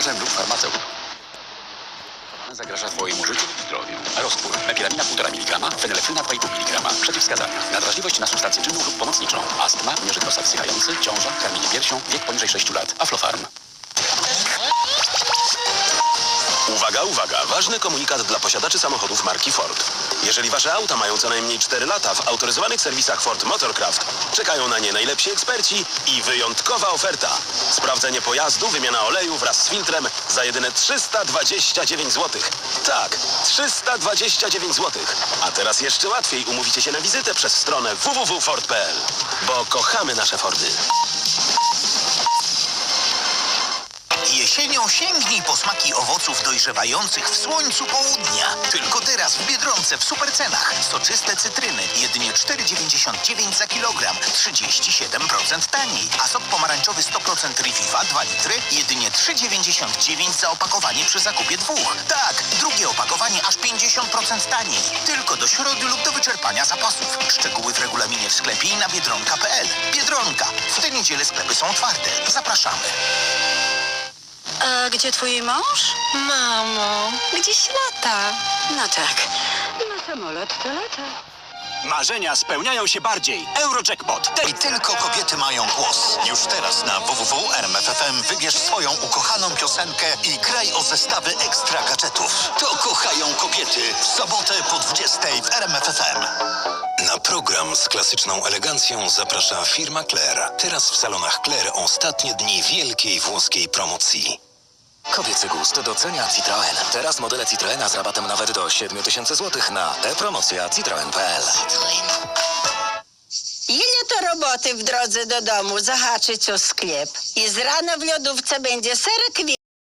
lekarzem lub farmaceutą. Zagraża Twojemu życiu lub zdrowiu. Rozpór. Mepiramina 1,5 mg, fenylefryna 2,5 mg. Przeciwwskazania. Nadwrażliwość na substancję czynną lub pomocniczą. Astma, mierzyk nosa wsychający, ciąża, karmienie piersią, wiek poniżej 6 lat. Aflofarm. Uwaga, uwaga! Ważny komunikat dla posiadaczy samochodów marki Ford. Jeżeli wasze auta mają co najmniej 4 lata w autoryzowanych serwisach Ford Motorcraft, czekają na nie najlepsi eksperci i wyjątkowa oferta. Sprawdzenie pojazdu, wymiana oleju wraz z filtrem za jedyne 329 zł. Tak, 329 zł. A teraz jeszcze łatwiej umówicie się na wizytę przez stronę www.ford.pl. Bo kochamy nasze Fordy. Jesienią sięgnij po smaki owoców dojrzewających w słońcu południa. Tylko teraz w Biedronce w supercenach. Soczyste cytryny jedynie 4,99 za kilogram, 37% taniej. A sok pomarańczowy 100% Rififa 2 litry jedynie 3,99 za opakowanie przy zakupie dwóch. Tak, drugie opakowanie aż 50% taniej. Tylko do środy lub do wyczerpania zapasów. Szczegóły w regulaminie w sklepie i na biedronka.pl. Biedronka. W tę niedzielę sklepy są otwarte. Zapraszamy. A gdzie twój mąż? Mamo, gdzieś lata. No tak. Na samolot to lata. Marzenia spełniają się bardziej. Eurojackpot. I tylko kobiety mają głos. Już teraz na www.rmf.fm wybierz swoją ukochaną piosenkę i graj o zestawy ekstra gadżetów. To kochają kobiety w sobotę po 20 w RMF.fm. Na program z klasyczną elegancją zaprasza firma Claire. Teraz w salonach Claire ostatnie dni wielkiej włoskiej promocji. Kobiecy gust docenia Citroen. Teraz modele Citroena z rabatem nawet do 7000 zł na e-promocja citroen.pl. Ile to roboty w drodze do domu zahaczyć o sklep? I z rana w lodówce będzie serek